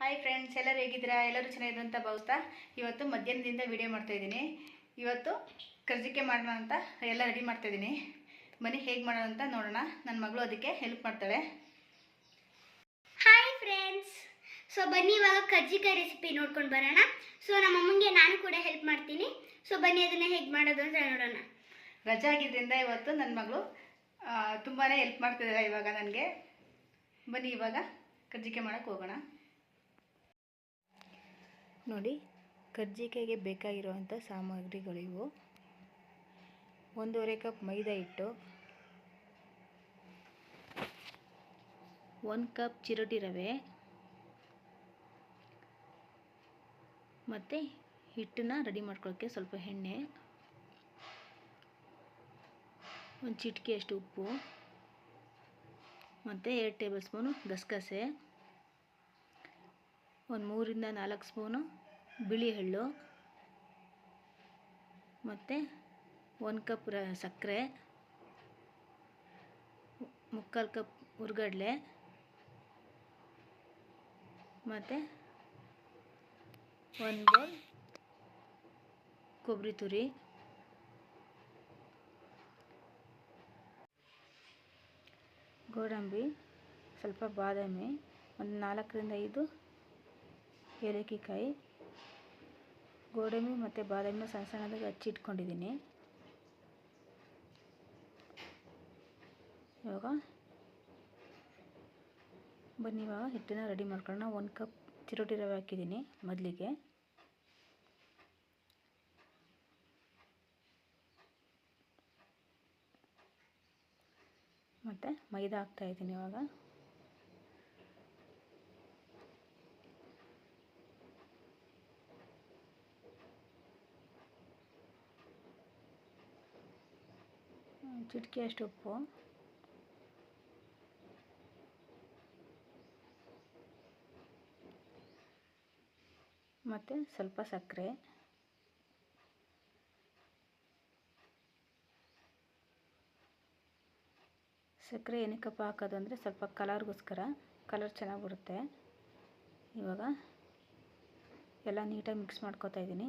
Hi friends ಎಲ್ಲರೂ ಹೇಗಿದ್ದೀರಾ? ಎಲ್ಲರೂ ಚೆನ್ನಾಗಿದ್ರು ಅಂತ ಭಾವಿಸ್ತಾ ಇವತ್ತು ಮಧ್ಯಾಹ್ನದಿಂದ ವಿಡಿಯೋ ಮಾಡ್ತಾಯಿದ್ದೀನಿ ಇವತ್ತು ಕರ್ಜಿಕೆ ಮಾಡೋಣ ಅಂತ ಎಲ್ಲ ರೆಡಿ ಮಾಡ್ತಾ ಇದ್ದೀನಿ. ಬನ್ನಿ ಹೇಗೆ ಮಾಡೋಣ ಅಂತ ನೋಡೋಣ. ನನ್ನ ಮಗಳು ಅದಕ್ಕೆ ಹೆಲ್ಪ್ ಮಾಡ್ತಾಳೆ. ಹಾಯ್ ಫ್ರೆಂಡ್ಸ್ ಸೊ ಬನ್ನಿ ಇವಾಗ ಕರ್ಜಿಕಾಯಿ ರೆಸಿಪಿ ನೋಡ್ಕೊಂಡು ಬರೋಣ. ಸೊ ನಮ್ಮ ಅಮ್ಮಂಗೆ ನಾನು ಕೂಡ ಹೆಲ್ಪ್ ಮಾಡ್ತೀನಿ. ಸೊ ಬನ್ನಿ ಅದನ್ನು ಹೇಗೆ ಮಾಡೋದು ಅಂತ ನೋಡೋಣ. ರಜಾ ಆಗಿದ್ದರಿಂದ ಇವತ್ತು ನನ್ನ ಮಗಳು ತುಂಬಾ ಹೆಲ್ಪ್ ಮಾಡ್ತಿದ್ದಾಳೆ ಇವಾಗ ನನಗೆ. ಬನ್ನಿ ಇವಾಗ ಕರ್ಜಿಕೆ ಮಾಡೋಕ್ಕೆ ಹೋಗೋಣ. ನೋಡಿ, ಕರ್ಜಿಕಾಯಿಗೆ ಬೇಕಾಗಿರುವಂಥ ಸಾಮಗ್ರಿಗಳಿವು. ಒಂದೂವರೆ ಕಪ್ ಮೈದಾ ಹಿಟ್ಟು, ಒಂದು ಕಪ್ ಚಿರೋಟಿ ರವೆ, ಮತ್ತು ಹಿಟ್ಟನ್ನ ರೆಡಿ ಮಾಡ್ಕೊಳ್ಳೋಕ್ಕೆ ಸ್ವಲ್ಪ ಎಣ್ಣೆ, ಒಂದು ಚಿಟಿಕೆಯಷ್ಟು ಉಪ್ಪು, ಮತ್ತು ಎರಡು ಟೇಬಲ್ ಸ್ಪೂನು ಗಸಗಸೆ, ಒಂದು ಮೂರಿಂದ ನಾಲ್ಕು ಸ್ಪೂನು ಬಿಳಿ ಎಳ್ಳು ಮತ್ತು ಒಂದು ಕಪ್ ರ ಸಕ್ಕರೆ, ಮುಕ್ಕಾಲು ಕಪ್ ಹುರ್ಗಡ್ಲೆ ಮತ್ತು ಒಂದು ಬೌಲ್ ಕೊಬ್ಬರಿ ತುರಿ. ಗೋಡಂಬಿ, ಸ್ವಲ್ಪ ಬಾದಾಮಿ, ಒಂದು ನಾಲ್ಕರಿಂದ ಐದು ಏಲಕ್ಕಿಕಾಯಿ ಗೋಡಂಬಿ ಮತ್ತು ಬಾದಾಮಿನ ಸಣ್ಣ ಸಣ್ಣದಾಗಿ ಹಚ್ಚಿಟ್ಕೊಂಡಿದ್ದೀನಿ ಇವಾಗ ಬನ್ನಿ, ಇವಾಗ ಹಿಟ್ಟನ್ನು ರೆಡಿ ಮಾಡ್ಕೊಳ್ಳೋಣ. ಒಂದು ಕಪ್ ಚಿರೋಟಿ ರವೆ ಹಾಕಿದ್ದೀನಿ ಮೊದಲಿಗೆ. ಮತ್ತು ಮೈದಾ ಹಾಕ್ತಾಯಿದ್ದೀನಿ ಇವಾಗ. ಚಿಟಿಕೆ ಅಷ್ಟು ಉಪ್ಪು. ಮತ್ತು ಸ್ವಲ್ಪ ಸಕ್ಕರೆ. ಸಕ್ಕರೆ ಏನಕ್ಕಪ್ಪ ಹಾಕೋದು ಅಂದರೆ ಸ್ವಲ್ಪ ಕಲರ್ಗೋಸ್ಕರ, ಕಲರ್ ಚೆನ್ನಾಗಿ ಬರುತ್ತೆ. ಇವಾಗ ಎಲ್ಲ ನೀಟಾಗಿ ಮಿಕ್ಸ್ ಮಾಡ್ಕೋತಾ ಇದ್ದೀನಿ.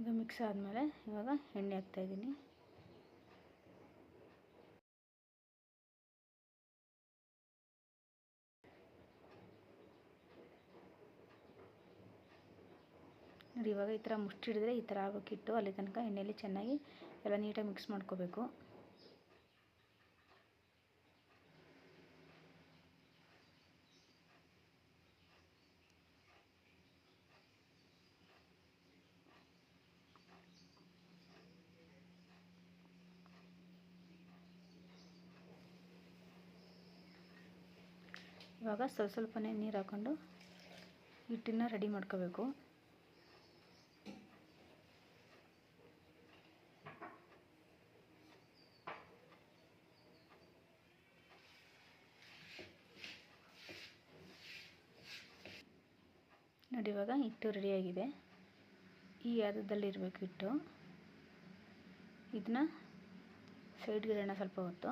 ಈಗ ಮಿಕ್ಸ್ ಆದಮೇಲೆ ಇವಾಗ ಎಣ್ಣೆ ಹಾಕ್ತಾಯಿದ್ದೀನಿ ನೋಡಿ ಇವಾಗ ಈ ಥರ ಮುಚ್ಚಿಡಿದ್ರೆ ಈ ಥರ ಆಗಬೇಕಿಟ್ಟು ಅಲ್ಲಿ ತನಕ ಎಣ್ಣೆಯಲ್ಲಿ ಚೆನ್ನಾಗಿ ಎಲ್ಲ ನೀಟಾಗಿ ಮಿಕ್ಸ್ ಮಾಡ್ಕೋಬೇಕು. ಇವಾಗ ಸ್ವಲ್ಪ ಸ್ವಲ್ಪನೇ ನೀರು ಹಾಕ್ಕೊಂಡು ಹಿಟ್ಟನ್ನು ರೆಡಿ ಮಾಡ್ಕೋಬೇಕು. ನೋಡಿ ಇವಾಗ ಹಿಟ್ಟು ರೆಡಿಯಾಗಿದೆ ಈ ಇರಬೇಕು ಹಿಟ್ಟು. ಇದನ್ನ ಸೈಡ್ಗಿಡೋಣ ಸ್ವಲ್ಪ ಹೊತ್ತು.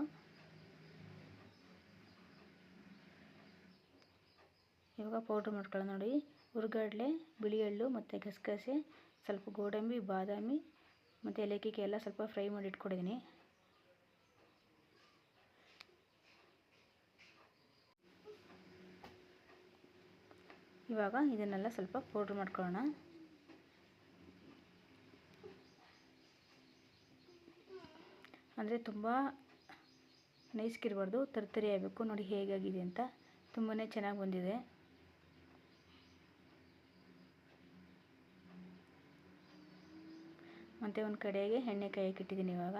ಇವಾಗ ಪೌಡ್ರ್ ಮಾಡ್ಕೊಳ್ಳೋಣ ನೋಡಿ. ಹುರ್ಗಡ್ಲೆ ಬಿಳಿ ಎಳ್ಳು ಮತ್ತು ಗಸಗಸೆ, ಸ್ವಲ್ಪ ಗೋಡಂಬಿ, ಬಾದಾಮಿ ಮತ್ತು ಏಲಕ್ಕಿಗೆ ಎಲ್ಲ ಸ್ವಲ್ಪ ಫ್ರೈ ಮಾಡಿ ಇಟ್ಕೊಂಡಿದ್ದೀನಿ. ಇವಾಗ ಇದನ್ನೆಲ್ಲ ಸ್ವಲ್ಪ ಪೌಡ್ರ್ ಮಾಡ್ಕೊಳ್ಳೋಣ. ಅಂದರೆ ತುಂಬ ನೈಸ್ಗಿರಬಾರ್ದು ತರ್ತರಿ ಆಗಬೇಕು. ನೋಡಿ ಹೇಗಾಗಿದೆ ಅಂತ ತುಂಬಾ ಚೆನ್ನಾಗಿ ಬಂದಿದೆ. ಮತ್ತು ಒಂದು ಕಡೆಗೆ ಎಣ್ಣೆ ಕಾಯಕ್ಕೆ ಇಟ್ಟಿದ್ದೀನಿ ಇವಾಗ.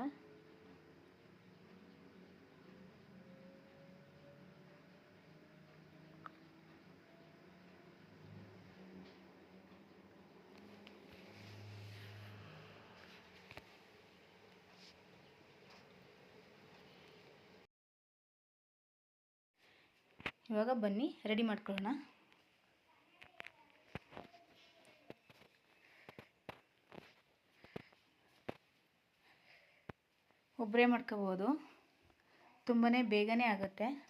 ಇವಾಗ ಬನ್ನಿ ರೆಡಿ ಮಾಡ್ಕೊಳ್ಳೋಣ. ಒಬ್ಬರೇ ಮಾಡ್ಕೋಬೋದು. ತುಂಬಾ ಬೇಗನೆ ಆಗುತ್ತೆ.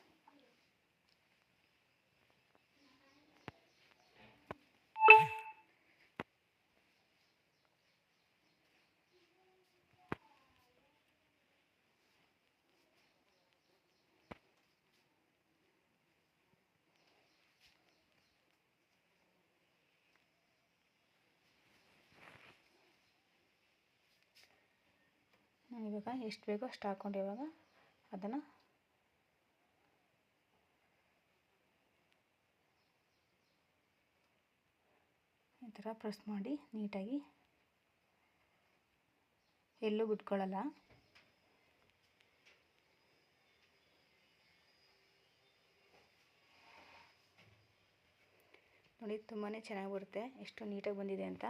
ಇವಾಗ ಎಷ್ಟು ಬೇಕೋ ಅಷ್ಟು ಹಾಕ್ಕೊಂಡು ಇವಾಗ. ಅದನ್ನು ಈ ಥರ ಪ್ರೆಸ್ ಮಾಡಿ ನೀಟಾಗಿ. ಎಲ್ಲೂ ಬಿಟ್ಕೊಳ್ಳಲ್ಲ ನೋಡಿ ತುಂಬಾ ಚೆನ್ನಾಗಿ ಬರುತ್ತೆ. ಎಷ್ಟು ನೀಟಾಗಿ ಬಂದಿದೆ ಅಂತ.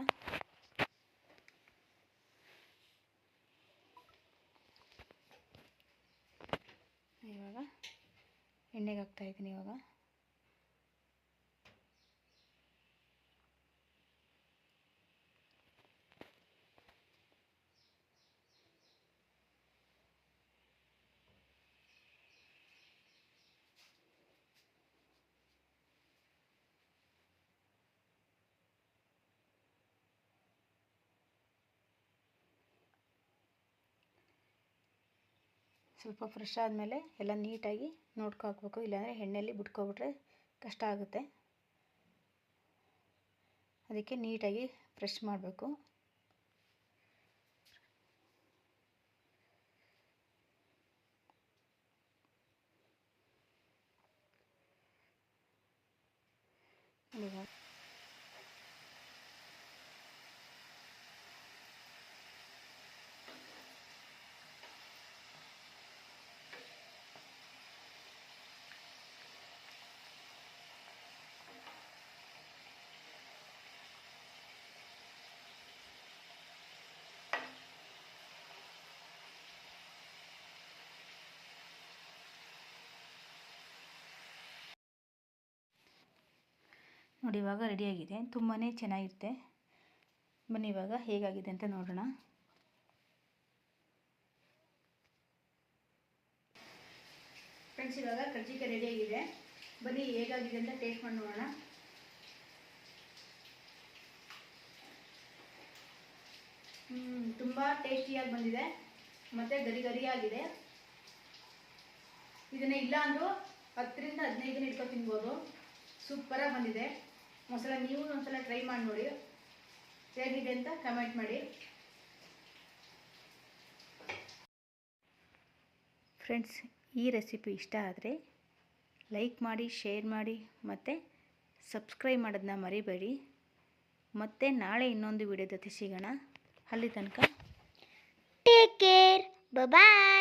ಇವಾಗ ಎಣ್ಣೆಗೆ ಹಾಕ್ತಾ ಇದ್ದೀನಿ ಇವಾಗ. ಸ್ವಲ್ಪ ಫ್ರೆಶ್ ಆದಮೇಲೆ ಎಲ್ಲ ನೀಟಾಗಿ ನೋಡ್ಕೊ ಹಾಕ್ಬೇಕು ಇಲ್ಲಾಂದರೆ ಎಣ್ಣೆಯಲ್ಲಿ ಬಿಟ್ಕೊಬಿಟ್ರೆ ಕಷ್ಟ ಆಗುತ್ತೆ. ಅದಕ್ಕೆ ನೀಟಾಗಿ ಫ್ರೆಶ್ ಮಾಡಬೇಕು. ಇವಾಗ ನೋಡಿ ಇವಾಗ ರೆಡಿಯಾಗಿದೆ ತುಂಬಾ ಚೆನ್ನಾಗಿರುತ್ತೆ. ಬನ್ನಿ ಇವಾಗ ಹೇಗಾಗಿದೆ ಅಂತ ನೋಡೋಣ. ಫ್ರೆಂಡ್ಸ್ ಇವಾಗ ಕರ್ಜಿಕಾಯಿ ರೆಡಿಯಾಗಿದೆ ಬನ್ನಿ ಹೇಗಾಗಿದೆ ಅಂತ ಟೇಸ್ಟ್ ಮಾಡಿ ನೋಡೋಣ. ತುಂಬ ಟೇಸ್ಟಿಯಾಗಿ ಬಂದಿದೆ. ಮತ್ತು ಗರಿ ಗರಿಯಾಗಿದೆ ಇದನ್ನ ಇಲ್ಲ ಅಂದರೂ ಹತ್ತರಿಂದ ಹದಿನೈದು ದಿನ ಇಟ್ಕೊಂಡು ತಿನ್ಬೋದು ಸೂಪರಾಗಿ ಬಂದಿದೆ. ಒಂದ್ಸಲ ನೀವು ಒಂದ್ಸಲ ಟ್ರೈ ಮಾಡಿ ನೋಡಿ. ಹೇಗಿದೆ ಅಂತ ಕಮೆಂಟ್ ಮಾಡಿ. ಫ್ರೆಂಡ್ಸ್ ಈ ರೆಸಿಪಿ ಇಷ್ಟ ಆದರೆ ಲೈಕ್ ಮಾಡಿ ಶೇರ್ ಮಾಡಿ ಮತ್ತು ಸಬ್ಸ್ಕ್ರೈಬ್ ಮಾಡೋದನ್ನ ಮರಿಬೇಡಿ. ಮತ್ತೆ ನಾಳೆ ಇನ್ನೊಂದು ವಿಡಿಯೋ ಜೊತೆ ಸಿಗೋಣ. ಅಲ್ಲಿ ತನಕ ಟೇಕ್ ಕೇರ್ ಬಾಯ್